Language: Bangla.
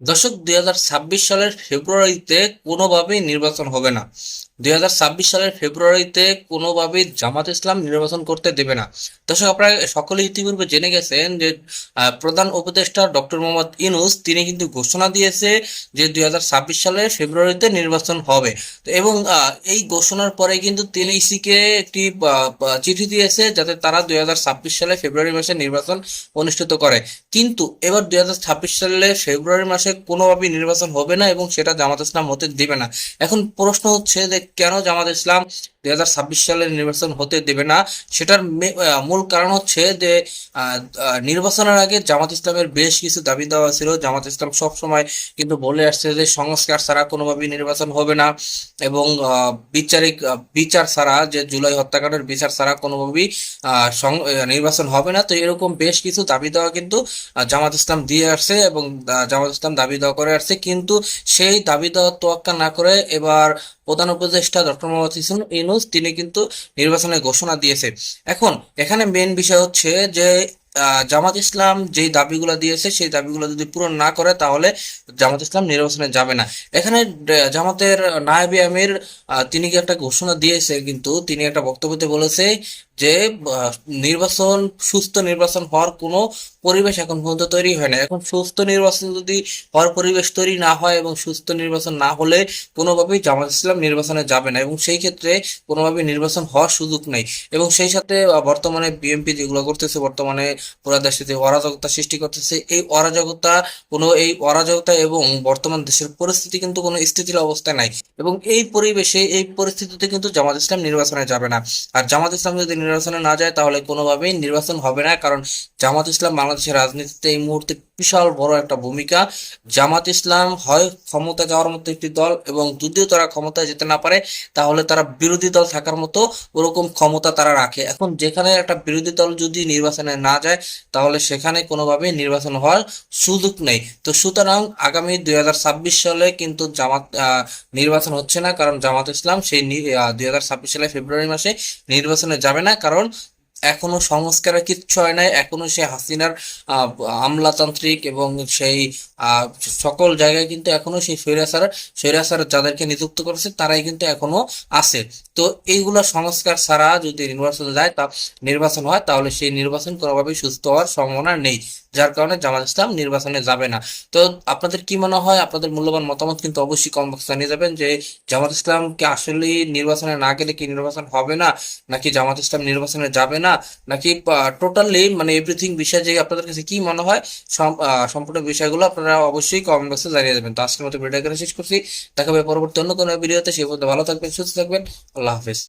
দর্শক দুই সালের ফেব্রুয়ারিতে কোনোভাবেই নির্বাচন হবে না। দুই হাজার ছাব্বিশ সালের ফেব্রুয়ারিতে কোনোভাবেই জামাত ইসলাম নির্বাচন করতে দেবে না। দর্শক, আপনারা সকলে ইতিপূর্বে জেনে গেছেন যে প্রধান উপদেষ্টা ডক্টর মোহাম্মদ ইনুস তিনি কিন্তু ঘোষণা দিয়েছে যে দুই সালে ফেব্রুয়ারিতে নির্বাচন হবে। এবং এই ঘোষণার পরে কিন্তু তিনি ইসিকে একটি চিঠি দিয়েছে যাতে তারা দুই হাজার ছাব্বিশ সালে ফেব্রুয়ারি মাসে নির্বাচন অনুষ্ঠিত করে। কিন্তু এবার দুই হাজার ছাব্বিশ সালে ফেব্রুয়ারি মাসে কোনোভাবেই নির্বাচন হবে না এবং সেটা জামাত ইসলাম হতে দেবে না। এখন প্রশ্ন হচ্ছে যে কেন জামাত ইসলাম দুই হাজার ছাব্বিশ সালের নির্বাচন হতে দেবে না। সেটার মূল কারণ হচ্ছে যে নির্বাচনের আগে জামাত ইসলামের বেশ কিছু দাবি দেওয়া ছিল। জামাত ইসলাম সব সময় কিন্তু বলে আসছে যে, সংস্কার ছাড়া কোনোভাবেই নির্বাচন হবে না এবং বিচারিক বিচার ছাড়া যে জুলাই হত্যাকাণ্ডের বিচার ছাড়া কোনোভাবেই নির্বাচন হবে না। তো এরকম বেশ কিছু দাবি দেওয়া কিন্তু জামাত ইসলাম দিয়ে আসছে এবং জামাত ইসলাম দাবি দেওয়া করে আসছে। কিন্তু সেই দাবি দেওয়া তোয়াক্কা না করে এবার প্রধান উপদেষ্টা ডক্টর মোহাম্মদ ইসুন ইউনুস, তিনি কিন্তু নির্বাচনের ঘোষণা দিয়েছে। এখন এখানে মেন বিষয় হচ্ছে যে জামাত ইসলাম যে দাবিগুলো দিয়েছে, সেই দাবিগুলো যদি পূরণ না করে, তাহলে জামাত ইসলাম নির্বাচনে যাবে না। এখানে জামাতের নায়েবে আমির তিনি কি একটা ঘোষণা দিয়েছে, কিন্তু তিনি একটা বক্তব্যতে বলেছে যে নির্বাচন, সুস্থ নির্বাচন হওয়ার কোনো পরিবেশ এখন পর্যন্ত তৈরি হয় না। এখন সুস্থ নির্বাচন যদি হওয়ার পরিবেশ তৈরি না হয় এবং সুস্থ নির্বাচন না হলে কোনোভাবেই জামাত ইসলাম নির্বাচনে যাবে না এবং সেই ক্ষেত্রে কোনোভাবেই নির্বাচন হওয়ার সুযোগ নেই। এবং সেই সাথে বর্তমানে বিএনপি যেগুলো করতেছে, বর্তমানে পুরা দেশে যে অরাজকতা সৃষ্টি করতেছে, এই অরাজকতা, কোনো এই অরাজকতা এবং বর্তমান দেশের পরিস্থিতি কিন্তু কোনো স্থিতির অবস্থায় নাই। এবং এই পরিবেশে, এই পরিস্থিতিতে কিন্তু জামাত ইসলাম নির্বাচনে যাবে না। আর জামাত ইসলাম যদি নির্বাচনে না যায় তাহলে কোনোভাবেই নির্বাচন হবে না। কারণ জামাত ইসলাম বাংলাদেশের রাজনীতিতে এই মুহূর্তে বিশাল বড় একটা ভূমিকা। জামাত ইসলাম হয় ক্ষমতা যাওয়ার মতো একটি দল এবং যদিও তারা ক্ষমতায় যেতে না পারে, তাহলে তারা বিরোধী দল থাকার মতো ওরকম ক্ষমতা তারা রাখে। এখন যেখানে একটা বিরোধী দল যদি নির্বাচনে না যায়, তাহলে সেখানে কোনোভাবেই নির্বাচন হওয়ার সুযোগ নেই। তো সুতরাং আগামী দুই হাজার ছাব্বিশ সালে কিন্তু জামাত নির্বাচন হচ্ছে না, কারণ জামাত ইসলাম সেই দুই হাজার ছাব্বিশ সালে ফেব্রুয়ারি মাসে নির্বাচনে যাবে না, কারণ এখনও সংস্কারের কিচ্ছু হয় নাই, এখনও সে হাসিনার আমলাতান্ত্রিক এবং সেই সকল জায়গায় কিন্তু এখনও সেই স্বৈরাচার স্বৈরাচার যাদেরকে নিযুক্ত করেছে তারাই কিন্তু এখনও আছে। তো এইগুলা সংস্কার ছাড়া যদি নির্বাচন যায় তা, নির্বাচন হয়, তাহলে সেই নির্বাচন কোনোভাবেই সুস্থ হওয়ার সম্ভাবনা নেই, যার কারণে জামাত ইসলাম নির্বাচনে যাবে না। তো আপনাদের কি মনে হয়? আপনাদের মূল্যবান মতামত কিন্তু অবশ্যই কম বক্সে জানিয়ে যাবেন যে, জামাত ইসলামকে আসলে নির্বাচনে না গেলে কি নির্বাচন হবে না? নাকি জামাত ইসলাম নির্বাচনে যাবে না? নাকি টোটালি মানে এভরিথিং বিষয় যে আপনাদের কাছে কি মনে হয় সম্পূর্ণ বিষয়গুলো আপনারা অবশ্যই কমেন্ট বক্সে জানিয়ে দেবেন। তো আজকের মতো ভিডিও এখানে শেষ করছি। দেখা পরবর্তী অন্য কোনো ভিডিওতে সেই পর্যন্ত ভালো থাকবেন, সুস্থ থাকবেন। আল্লাহ হাফেজ।